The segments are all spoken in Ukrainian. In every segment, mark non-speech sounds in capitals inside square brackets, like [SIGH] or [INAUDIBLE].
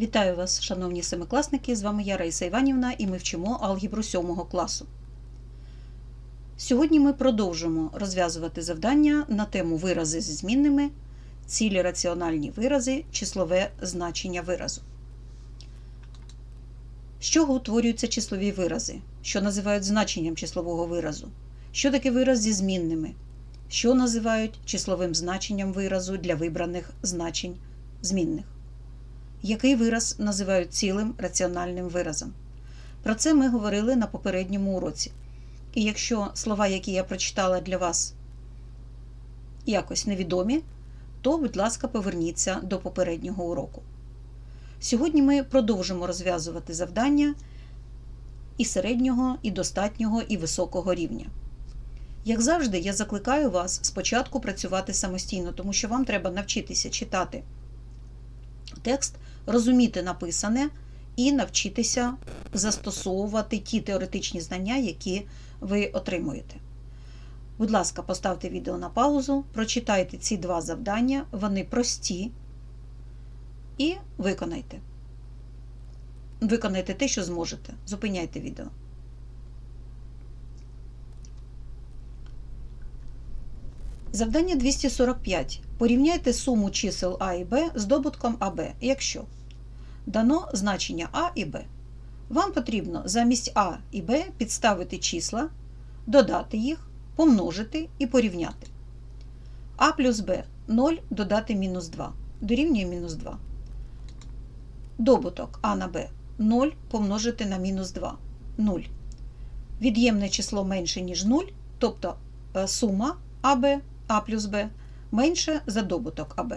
Вітаю вас, шановні семикласники! З вами я Раїса Іванівна і ми вчимо алгебру 7 класу. Сьогодні ми продовжимо розв'язувати завдання на тему вирази зі змінними, цілі раціональні вирази, числове значення виразу. З чого утворюються числові вирази, що називають значенням числового виразу? Що таке вираз зі змінними? Що називають числовим значенням виразу для вибраних значень змінних? Який вираз називають цілим раціональним виразом? Про це ми говорили на попередньому уроці. І якщо слова, які я прочитала для вас, якось невідомі, то, будь ласка, поверніться до попереднього уроку. Сьогодні ми продовжимо розв'язувати завдання і середнього, і достатнього, і високого рівня. Як завжди, я закликаю вас спочатку працювати самостійно, тому що вам треба навчитися читати текст, розуміти написане і навчитися застосовувати ті теоретичні знання, які ви отримуєте. Будь ласка, поставте відео на паузу, прочитайте ці два завдання, вони прості, і виконайте. Виконайте те, що зможете. Зупиняйте відео. Завдання 245. Порівняйте суму чисел А і Б з добутком АБ, якщо дано значення А і Б. Вам потрібно замість А і Б підставити числа, додати їх, помножити і порівняти. А плюс Б 0 додати мінус 2 дорівнює мінус 2. Добуток А на Б 0 помножити на мінус 2 0. Від'ємне число менше, ніж 0, тобто сума АБ а плюс Б менше за добуток АБ.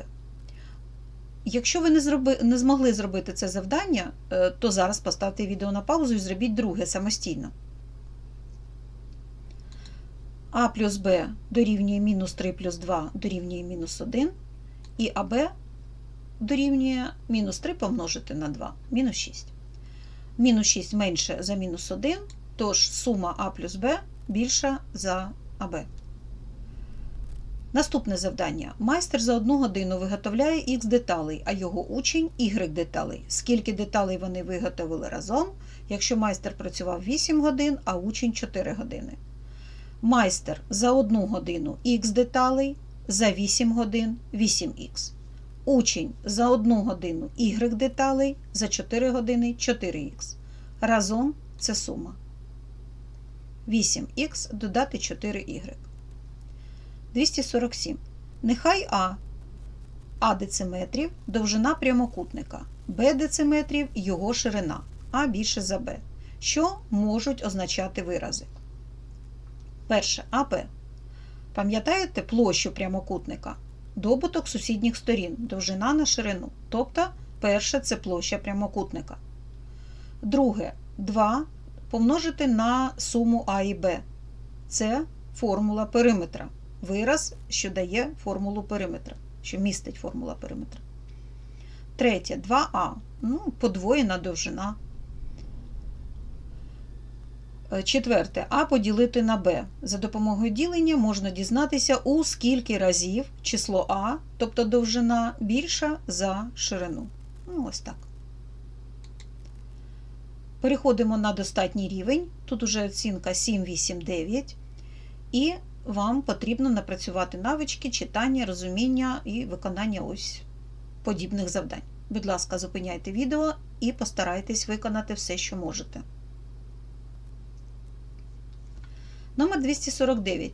Якщо ви не, зроби, не змогли зробити це завдання, то зараз поставте відео на паузу і зробіть друге самостійно. А плюс Б дорівнює мінус 3 плюс 2 дорівнює мінус 1, і АБ дорівнює мінус 3 помножити на 2, мінус 6. Мінус 6 менше за мінус 1, тож сума А плюс Б більша за АБ. Наступне завдання. Майстер за одну годину виготовляє Х деталей, а його учень Y деталей. Скільки деталей вони виготовили разом, якщо майстер працював 8 годин, а учень 4 години. Майстер за одну годину Х деталей, за 8 годин 8х. Учень за одну годину Y деталей, за 4 години 4х. Разом це сума. 8х додати 4y. 247. Нехай А А дециметрів довжина прямокутника, Б дециметрів його ширина, А більше за Б, що можуть означати вирази. Перше АП. Пам'ятаєте площу прямокутника? Добуток сусідніх сторін, довжина на ширину. Тобто, перше це площа прямокутника. Друге 2 помножити на суму А і Б. Це формула периметра вираз, що дає формулу периметра, що містить формула периметра. Третє 2а. Ну, подвоєна довжина. Четверте А поділити на Б. За допомогою ділення можна дізнатися, у скільки разів число А, тобто довжина, більша за ширину. Ну, ось так. Переходимо на достатній рівень. Тут уже оцінка 7, 8, 9. І вам потрібно напрацювати навички, читання, розуміння і виконання ось подібних завдань. Будь ласка, зупиняйте відео і постарайтесь виконати все, що можете. Номер 249.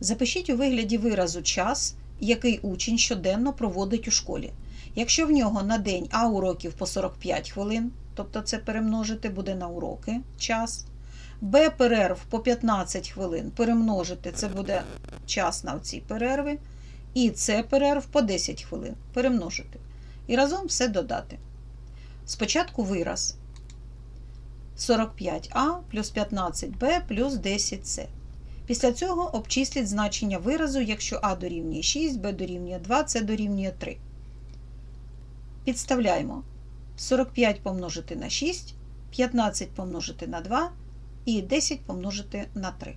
Запишіть у вигляді виразу час, який учень щоденно проводить у школі. Якщо в нього на день А уроків по 45 хвилин, тобто це перемножити буде на уроки час. Б перерв по 15 хвилин перемножити, це буде час на ці перерви. І С перерв по 10 хвилин перемножити. І разом все додати. Спочатку вираз 45А плюс 15Б плюс 10С. Після цього обчисліть значення виразу, якщо А дорівнює 6, Б дорівнює 2, С дорівнює 3. Підставляємо 45 помножити на 6, 15 помножити на 2 і 10 помножити на 3.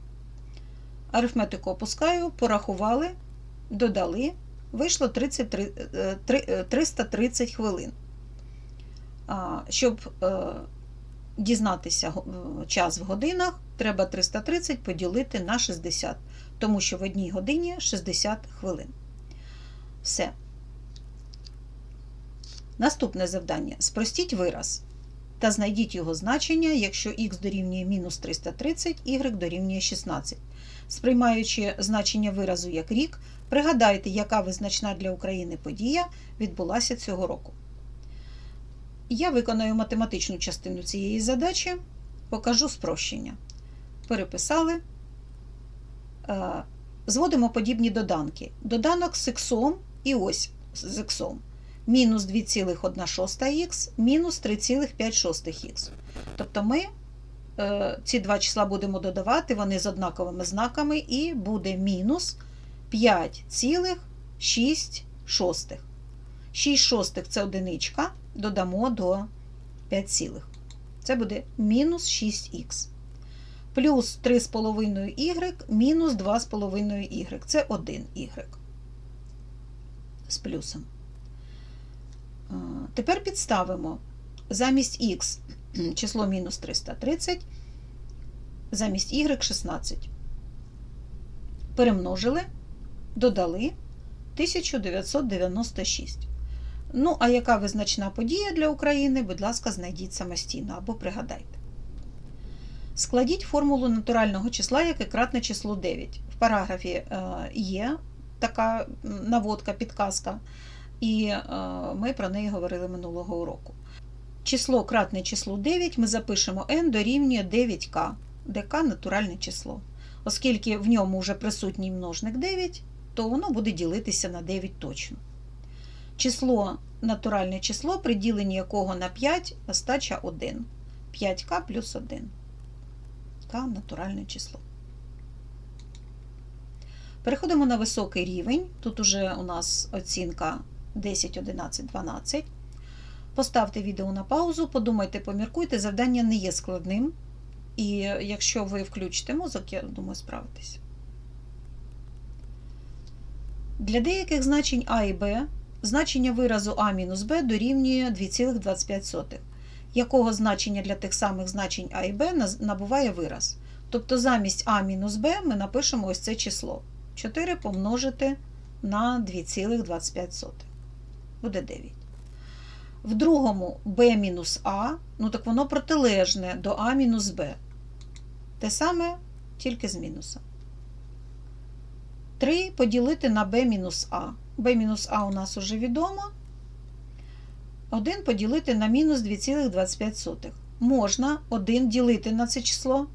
Арифметику опускаю, порахували, додали, вийшло 33, 330 хвилин. Щоб е, дізнатися е, час в годинах, треба 330 поділити на 60, тому що в одній годині 60 хвилин. Все. Наступне завдання. Спростіть вираз та знайдіть його значення, якщо х дорівнює мінус 330, y дорівнює 16. Сприймаючи значення виразу як рік, пригадайте, яка визначна для України подія відбулася цього року. Я виконаю математичну частину цієї задачі, покажу спрощення. Переписали. Е, Зводимо подібні доданки. Доданок з іксом і ось з іксом. Мінус 2,1х, мінус 3,5х. Тобто ми е, ці два числа будемо додавати, вони з однаковими знаками, і буде мінус 5,6 шостих. 6 шостих це одиничка, додамо до 5 цілих. Це буде мінус 6х. Плюс 3,5y, мінус 2,5y. Це 1y. З плюсом. Тепер підставимо замість х [CLEARS THROAT] число мінус 330, замість y 16. Перемножили, додали 1996. Ну, а яка визначна подія для України, будь ласка, знайдіть самостійно або пригадайте. Складіть формулу натурального числа, яке кратне число 9. В параграфі е, є така наводка, підказка, і е, ми про неї говорили минулого уроку. Число кратне числу 9 ми запишемо n дорівнює 9k, де k натуральне число. Оскільки в ньому вже присутній множник 9, то воно буде ділитися на 9 точно. Число натуральне число, при діленні якого на 5 остача 1. 5k плюс 1. К натуральне число. Переходимо на високий рівень. Тут уже у нас оцінка 10, 11, 12. Поставте відео на паузу, подумайте, поміркуйте, завдання не є складним. І якщо ви включите мозок, я думаю, справитесь. Для деяких значень А і Б значення виразу А мінус Б дорівнює 2,25, якого значення для тих самих значень А і Б набуває вираз. Тобто замість А мінус Б ми напишемо ось це число. 4 помножити на 2,25. Буде 9. В другому b мінус А, ну так воно протилежне до А мінус Б. Те саме, тільки з мінусом. 3 поділити на b мінус А. b мінус А у нас уже відомо. 1 поділити на мінус 2,25. Можна 1 ділити на це число,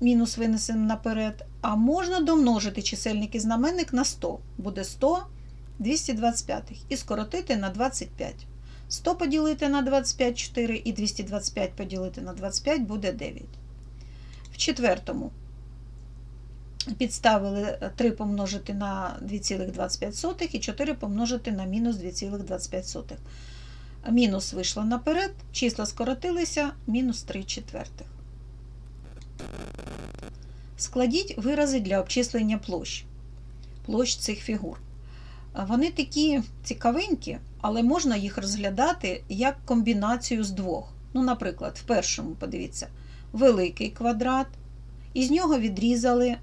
мінус винесемо наперед, а можна домножити чисельник і знаменник на 100. Буде 100 225 і скоротити на 25. 100 поділити на 25 4 і 225 поділити на 25 буде 9. В четвертому підставили 3 помножити на 2,25 і 4 помножити на мінус 2,25. Мінус вийшло наперед, числа скоротилися, мінус 3 четвертих. Складіть вирази для обчислення площ. Площ цих фігур. Вони такі цікавенькі, але можна їх розглядати як комбінацію з двох. Ну, наприклад, в першому, подивіться, великий квадрат, і з нього відрізали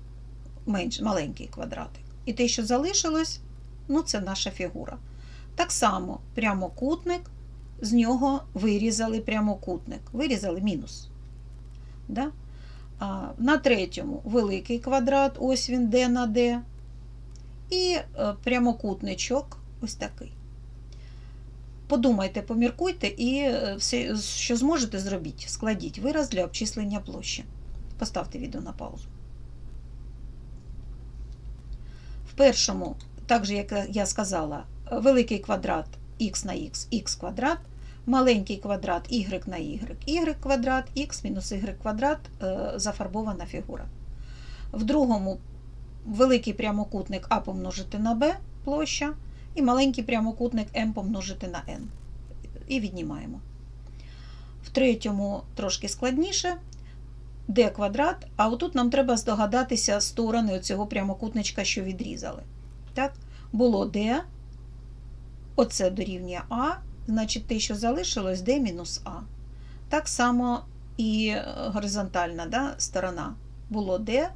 менш, маленький квадратик. І те, що залишилось, ну, це наша фігура. Так само прямокутник, з нього вирізали прямокутник, вирізали мінус. Да? На третьому великий квадрат, ось він d на d. І е, прямокутничок ось такий. Подумайте, поміркуйте і е, все, що зможете, зробіть. Складіть вираз для обчислення площі. Поставте відео на паузу. В першому, так же, як я сказала, великий квадрат х на х, х квадрат, маленький квадрат y на y, y квадрат, х мінус y квадрат е, зафарбована фігура. В другому великий прямокутник А помножити на Б площа, і маленький прямокутник М помножити на N. І віднімаємо. В третьому трошки складніше d квадрат, а отут нам треба здогадатися сторони цього прямокутничка, що відрізали. Так? Було d, оце дорівнює А, значить те, що залишилось, d мінус А. Так само і е, горизонтальна да, сторона було d,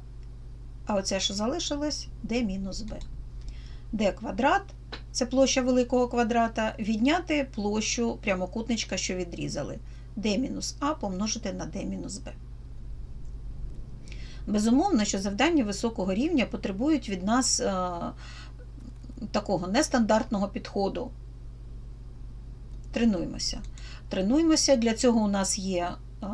а оце, що залишилось, d мінус b. d квадрат це площа великого квадрата, відняти площу прямокутничка, що відрізали. d мінус А помножити на d мінус b. Безумовно, що завдання високого рівня потребують від нас е, такого нестандартного підходу. Тренуємося. Тренуємося. Для цього у нас є е,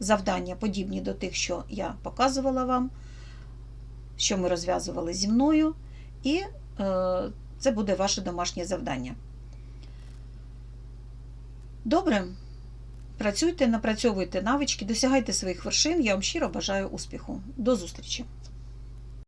завдання, подібні до тих, що я показувала вам, що ми розв'язували зі мною, і е, це буде ваше домашнє завдання. Добре. Працюйте, напрацьовуйте навички, досягайте своїх вершин. Я вам щиро бажаю успіху. До зустрічі!